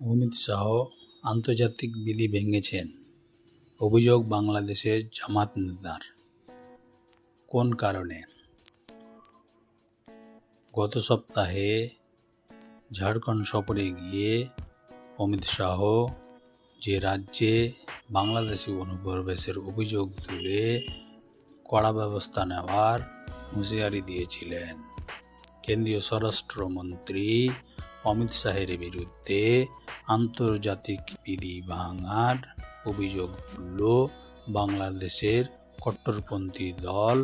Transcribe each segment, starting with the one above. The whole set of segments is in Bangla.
অমিত শাহ আন্তর্জাতিক বিধি ভেঙেছেন। অভিযোগ বাংলাদেশের জামাত নেতার। কোন কারণে? গত সপ্তাহে ঝাড়খণ্ড সফরে গিয়ে অমিত শাহ যে রাজ্যে বাংলাদেশি অনুপ্রবেশের অভিযোগ তুলে কড়া ব্যবস্থা নেওয়ার হুঁশিয়ারি দিয়েছিলেন। কেন্দ্রীয় স্বরাষ্ট্রমন্ত্রী অমিত শাহের বিরুদ্ধে আন্তর্জাতিক বিধি ভাঙার অভিযোগ তুলল বাংলাদেশের কট্টরপন্থী দল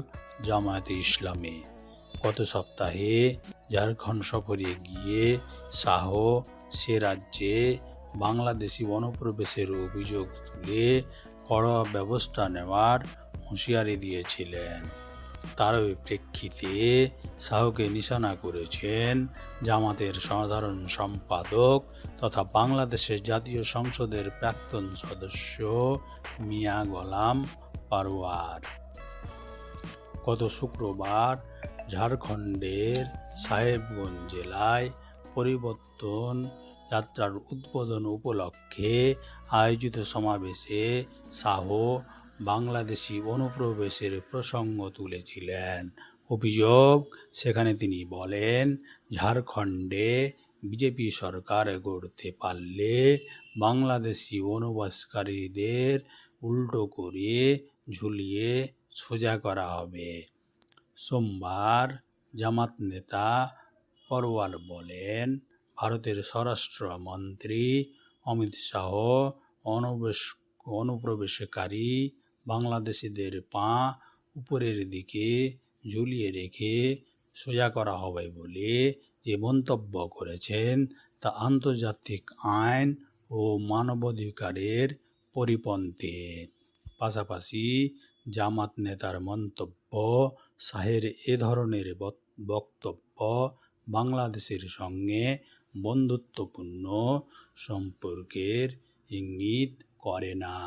জামায়াতে ইসলামী। গত সপ্তাহে ঝাড়খণ্ড সফরে গিয়ে শাহ সে রাজ্যে বাংলাদেশি অনুপ্রবেশের অভিযোগ তুলে কড়া ব্যবস্থা নেওয়ার হুঁশিয়ারি দিয়েছিলেন। তার ওই প্রেক্ষিতে শাহকে নিশানা করেছেন জামাতের সাধারণ সম্পাদক তথা বাংলাদেশের জাতীয় সংসদের প্রাক্তন সদস্য মিয়া গোলাম পারোয়ার গত শুক্রবার ঝাড়খণ্ডের সাহেবগঞ্জ জেলায় পরিবর্তন যাত্রার উদ্বোধন উপলক্ষে আয়োজিত সমাবেশে শাহ বাংলাদেশি অনুপ্রবেশের প্রসঙ্গ তুলেছিলেন। অভিযোগ, সেখানে তিনি বলেন, ঝাড়খণ্ডে বিজেপি সরকার গড়তে পারলে বাংলাদেশি অনুবাসকারীদের উল্টো করে ঝুলিয়ে সোজা করা হবে। সোমবার জামাত নেতা পরওয়ার বলেন, ভারতের স্বরাষ্ট্রমন্ত্রী অমিত শাহ অনুবেশ, অনুপ্রবেশকারী বাংলাদেশিদের পা উপরের দিকে ঝুলিয়ে রেখে সোজা করা হবে বলে যে মন্তব্য করেছেন, তা আন্তর্জাতিক আইন ও মানবাধিকারের পরিপন্থী। পাশাপাশি জামাত নেতার মন্তব্য, শাহের এ ধরনের বক্তব্য বাংলাদেশের সঙ্গে বন্ধুত্বপূর্ণ সম্পর্কের ইঙ্গিত করে না।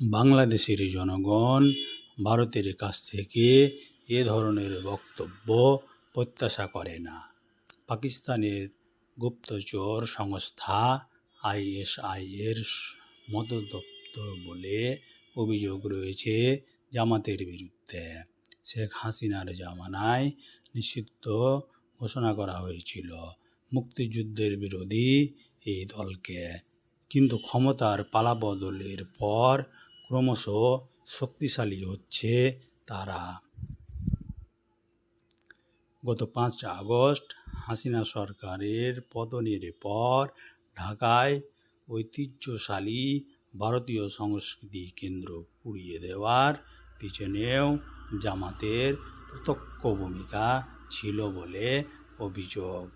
বাংলাদেশের জনগণ ভারতের কাছ থেকে এ ধরনের বক্তব্য প্রত্যাশা করে না। পাকিস্তানের গুপ্তচর সংস্থা আইএসআইয়ের মদদপ্তর বলে অভিযোগ রয়েছে জামাতের বিরুদ্ধে। শেখ হাসিনার জামানায় নিষিদ্ধ ঘোষণা করা হয়েছিল মুক্তিযুদ্ধের বিরোধী এই দলকে। কিন্তু ক্ষমতার পালাবদলের পর ক্রমশ শক্তিশালী হচ্ছে তারা। গত পাঁচ আগস্ট হাসিনা সরকারের পতনের পর ঢাকায় ঐতিহ্যশালী ভারতীয় সংস্কৃতি কেন্দ্র পুড়িয়ে দেওয়ার পিছনেও জামাতের প্রত্যক্ষ ভূমিকা ছিল বলে অভিযোগ।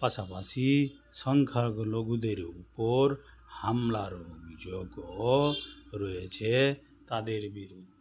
পাশাপাশি সংখ্যালঘুদের উপর হামলার অভিযোগও রয়েছে তাদের বিরুদ্ধে।